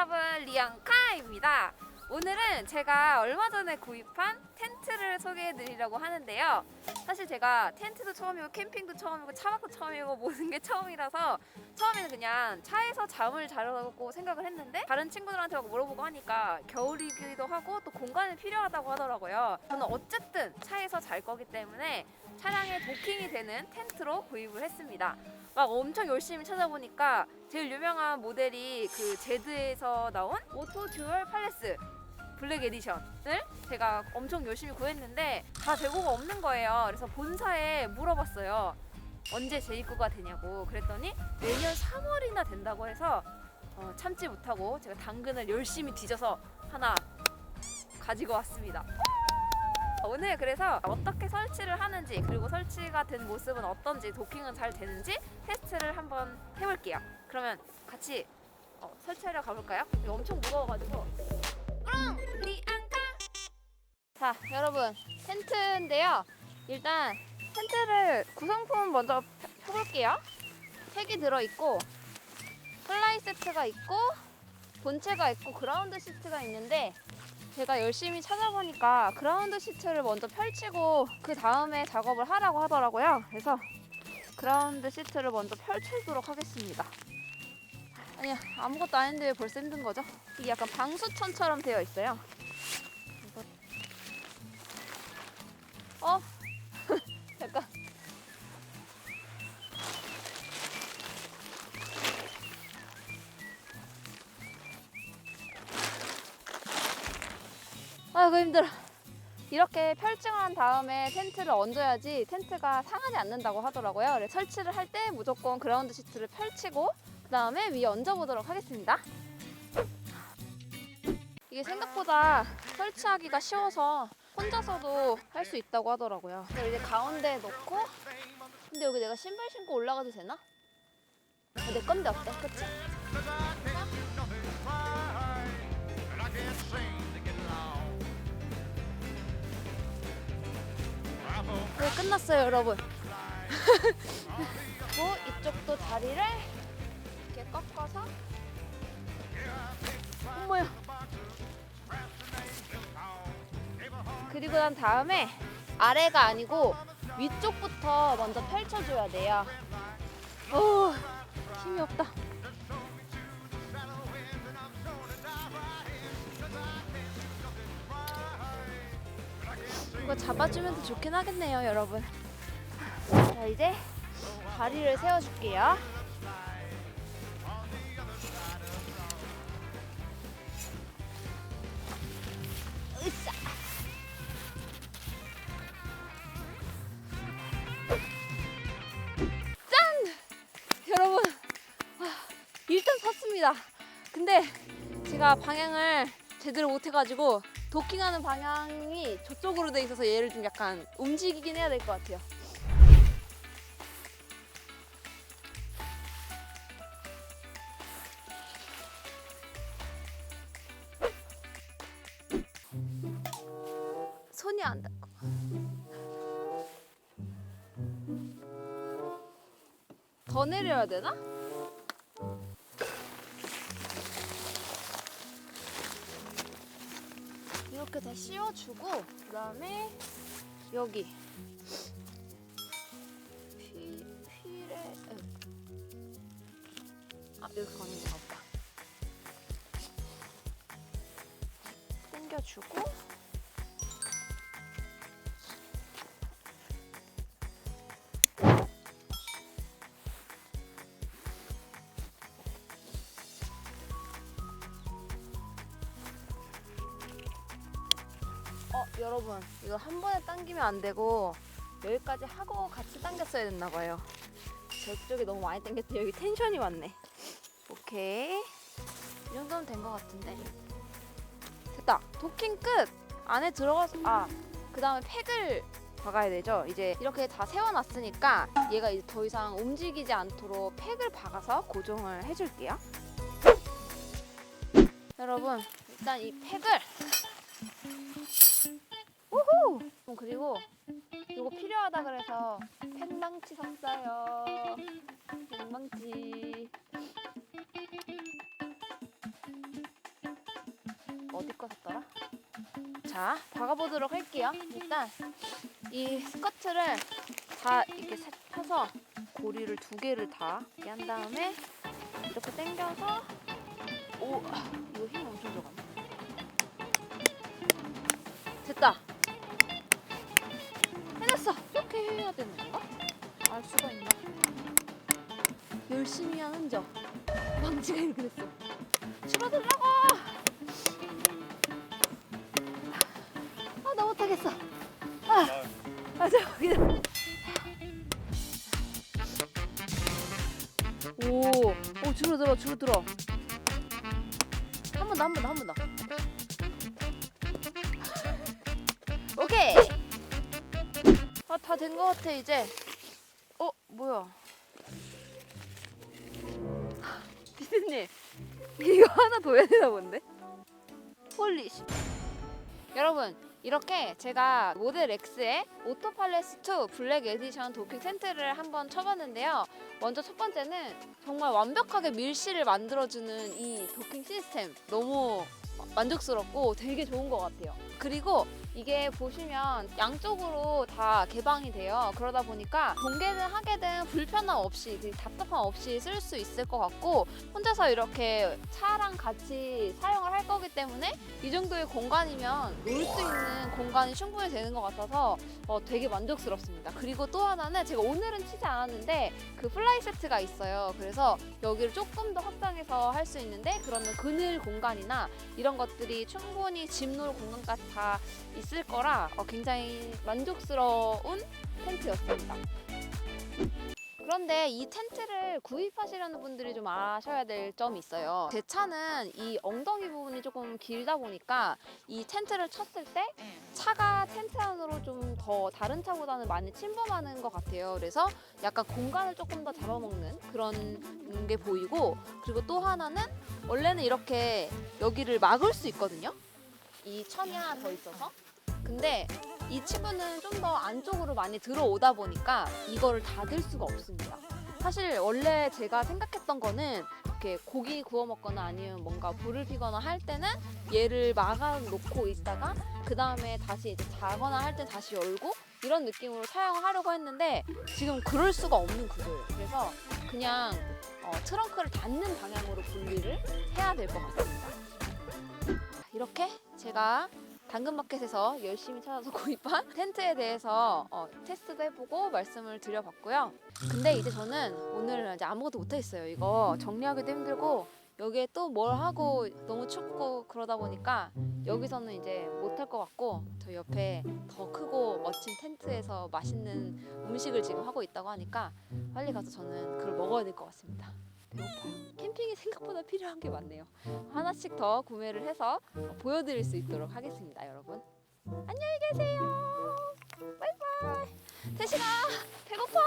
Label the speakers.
Speaker 1: 여러분 리앙카입니다. 오늘은 제가 얼마 전에 구입한 텐트를 소개해 드리려고 하는데요. 사실 제가 텐트도 처음이고 캠핑도 처음이고 차박도 처음이고 모든 게 처음이라서 처음에는 그냥 차에서 잠을 자려고 생각을 했는데 다른 친구들한테 막 물어보고 하니까 겨울이기도 하고 또 공간이 필요하다고 하더라고요. 저는 어쨌든 차에서 잘 거기 때문에 차량에 도킹이 되는 텐트로 구입을 했습니다. 막 엄청 열심히 찾아보니까 제일 유명한 모델이 그 제드에서 나온 오토 듀얼 팔레스 블랙 에디션을 제가 엄청 열심히 구했는데 다 재고가 없는 거예요. 그래서 본사에 물어봤어요. 언제 재입고가 되냐고 그랬더니 내년 3월이나 된다고 해서 어, 참지 못하고 제가 당근을 열심히 뒤져서 하나 가지고 왔습니다. 오늘 그래서 어떻게 설치를 하는지 그리고 설치가 된 모습은 어떤지 도킹은 잘 되는지 테스트를 한번 해볼게요. 그러면 같이 어, 설치하러 가볼까요? 이거 엄청 무거워가지고. 응, 리안카. 자, 여러분 텐트인데요. 일단 텐트를 구성품 먼저 펴- 펴볼게요. 색이 들어 있고 플라이 세트가 있고 본체가 있고 그라운드 시트가 있는데 제가 열심히 찾아보니까 그라운드 시트를 먼저 펼치고 그 다음에 작업을 하라고 하더라고요. 그래서 그라운드 시트를 먼저 펼치도록 하겠습니다. 아니야 아무것도 아닌데 왜 벌써 힘든 거죠? 이게 약간 방수천처럼 되어 있어요. 어? 아이고 힘들어. 이렇게 펼칭을 한 다음에 텐트를 얹어야지 텐트가 상하지 않는다고 하더라고요. 그래서 설치를 할 때 무조건 그라운드 시트를 펼치고 그 다음에 위에 얹어보도록 하겠습니다. 이게 생각보다 설치하기가 쉬워서 혼자서도 할 수 있다고 하더라고요. 그래서 이제 가운데에 놓고 근데 여기 내가 신발 신고 올라가도 되나? 아, 내 건데 어때? 그치? 네, 끝났어요, 여러분. 그리고 이쪽도 다리를 이렇게 꺾어서 어머야. 그리고 난 다음에 아래가 아니고 위쪽부터 먼저 펼쳐줘야 돼요. 오, 힘이 없다. 이거 잡아주면 더 좋긴 하겠네요, 여러분. 자, 이제 다리를 세워줄게요. 짠! 여러분, 아, 일단 섰습니다. 근데 제가 방향을 제대로 못해가지고 도킹하는 방향이 저쪽으로 돼 있어서 얘를 좀 약간 움직이긴 해야 될 것 같아요. 손이 안 닿고. 더 내려야 되나? 이렇게 다 씌워주고 그다음에 여기. 휘 휘래 아 여기 거 없다. 당겨주고 여러분 이거 한 번에 당기면 안 되고 여기까지 하고 같이 당겼어야 됐나 봐요. 저쪽에 너무 많이 당겼더니 여기 텐션이 왔네. 오케이. 이 정도면 된 것 같은데. 됐다. 도킹 끝! 안에 들어가서 아 그 다음에 팩을 박아야 되죠? 이제 이렇게 다 세워놨으니까 얘가 이제 더 이상 움직이지 않도록 팩을 박아서 고정을 해줄게요. 여러분 일단 이 팩을 우후! 어, 그리고 이거 필요하다 그래서 펜망치 샀어요. 펜망치. 어디 거 샀더라? 자, 박아보도록 할게요. 일단 이 스커트를 다 이렇게 사- 펴서 고리를 두 개를 다 이렇게 한 다음에 이렇게 당겨서 오, 아, 이거 힘 엄청 들어가네. 됐다. 해냈어. 이렇게 해야 되는 건가? 알 수가 있나? 열심히 한 흔적. 망치가 이렇게 됐어. 줄어들라고! 아, 나 못하겠어. 아, 아, 저, 그냥. 오, 오, 줄어들어, 줄어들어. 한 번 더, 한 번 더, 한 번 더. 된 것 같아, 이제. 어, 뭐야. 피디님, 이거 하나 더 해야 되나 본데? 홀리 씨. 여러분, 이렇게 제가 모델 X의 오토팔레스 2 블랙 에디션 도킹 텐트를 한번 쳐봤는데요. 먼저 첫 번째는 정말 완벽하게 밀실을 만들어주는 이 도킹 시스템 너무 만족스럽고 되게 좋은 것 같아요. 그리고 이게 보시면 양쪽으로 다 개방이 돼요. 그러다 보니까 공개는 하게든 불편함 없이 되게 답답함 없이 쓸 수 있을 것 같고 혼자서 이렇게 차랑 같이 사용을 할 거기 때문에 이 정도의 공간이면 놀 수 있는 공간이 충분히 되는 것 같아서 어, 되게 만족스럽습니다. 그리고 또 하나는 제가 오늘은 치지 않았는데 그 플라이 세트가 있어요. 그래서 여기를 조금 더 확장해서 할 수 있는데 그러면 그늘 공간이나 이런 것들이 충분히 짐 놓을 공간까지 다 있을 거라 어, 굉장히 만족스러운 텐트였습니다. 그런데 이 텐트를 구입하시려는 분들이 좀 아셔야 될 점이 있어요. 제 차는 이 엉덩이 부분이 조금 길다 보니까 이 텐트를 쳤을 때 차가 텐트 안으로 좀 더 다른 차보다는 많이 침범하는 것 같아요. 그래서 약간 공간을 조금 더 잡아먹는 그런 게 보이고 그리고 또 하나는 원래는 이렇게 여기를 막을 수 있거든요. 이 천이 하나 더 있어서. 근데 이 친구는 좀 더 안쪽으로 많이 들어오다 보니까 이거를 닫을 수가 없습니다. 사실 원래 제가 생각했던 거는 이렇게 고기 구워 먹거나 아니면 뭔가 불을 피거나 할 때는 얘를 막아 놓고 있다가 그 다음에 다시 이제 자거나 할 때 다시 열고 이런 느낌으로 사용을 하려고 했는데 지금 그럴 수가 없는 구조예요. 그래서 그냥 어, 트렁크를 닫는 방향으로 분리를 해야 될 것 같습니다. 이렇게 제가 당근마켓에서 열심히 찾아서 구입한 텐트에 대해서 어, 테스트도 해보고 말씀을 드려봤고요. 근데 이제 저는 오늘 이제 아무것도 못하겠어요. 이거 정리하기도 힘들고 여기에 또 뭘 하고 너무 춥고 그러다 보니까 여기서는 이제 못할 것 같고 저 옆에 더 크고 멋진 텐트에서 맛있는 음식을 지금 하고 있다고 하니까 빨리 가서 저는 그걸 먹어야 될 것 같습니다. 캠핑이 생각보다 필요한 게 많네요. 하나씩 더 구매를 해서 보여드릴 수 있도록 하겠습니다, 여러분. 안녕히 계세요. 바이바이. 태신아, 배고파.